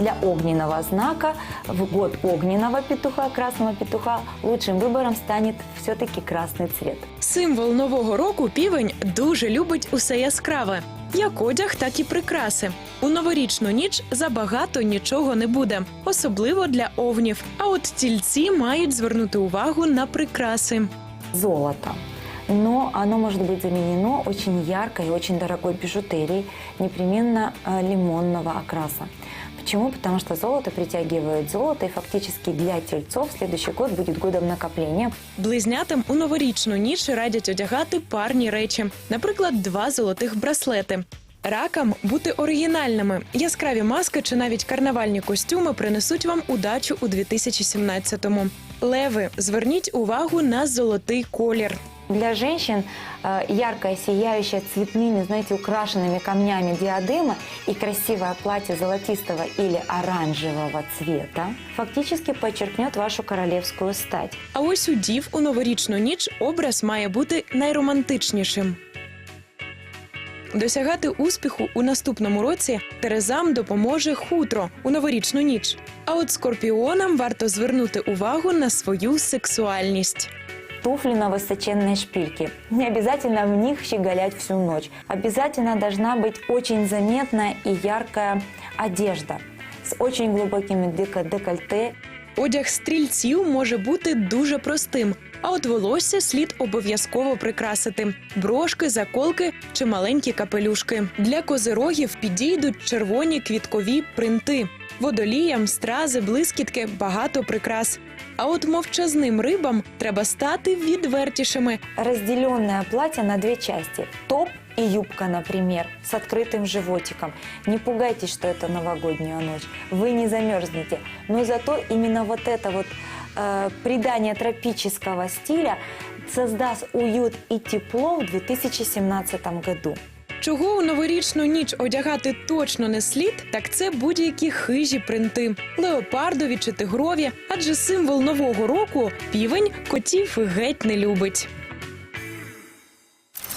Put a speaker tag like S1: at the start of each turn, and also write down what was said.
S1: Для огненного знака в год огненного петуха, красного петуха, лучшим выбором станет все-таки красный цвет.
S2: Символ нового року півень дуже любить усе яскраве. Як одяг, так і прикраси. У новорічну ніч забагато нічого не буде, особливо для овнів. А от тільці мають звернути увагу на прикраси.
S1: Золото. Но оно может быть заменено очень яркой и очень дорогой бижутерией, непременно э, лимонного окраса. Почему? Потому что золото притягивает золото, и фактически для тельцов следующий год будет годом накопления.
S2: Близнятам у новорічну ніч радять одягати парні речі, наприклад, два золотих браслети. Ракам бути оригінальними. Яскраві маски чи навіть карнавальні костюми принесуть вам удачу у 2017-му. Леви, зверніть увагу на золотий колір
S1: Для женщин э, яркая, сияющая цветными, знаете, украшенными камнями диадема и красивое платье золотистого или оранжевого цвета фактически подчеркнет вашу королевскую стать.
S2: А ось у дів у новорічну ніч образ має бути найромантичнішим. Досягати успіху у наступному році Терезам допоможе хутро у новорічну ніч. А от скорпіонам варто звернути увагу на свою сексуальність.
S1: Туфли на высоченной шпильке. Не обязательно в них щеголять всю ночь. Обязательно должна быть очень заметная и яркая одежда с очень глубокими декольте
S2: Одяг стрільців може бути дуже простим, а от волосся слід обов'язково прикрасити: брошки, заколки чи маленькі капелюшки. Для козирогів підійдуть червоні квіткові принти. Водоліям, стрази, блискітки багато прикрас. А от мовчазним рибам треба стати відвертішими.
S1: разделенное платье на две части. Топ и юбка, например, с открытым животиком. Не пугайтесь, что это новогодняя ночь. Вы не замерзнете. Но зато именно вот это вот э, придание тропического стиля создаст уют и тепло в 2017 году.
S2: Чого у новорічну ніч одягати точно не слід, так це будь-які хижі принти, леопардові чи тигрові, адже символ нового року півень котів геть не любить.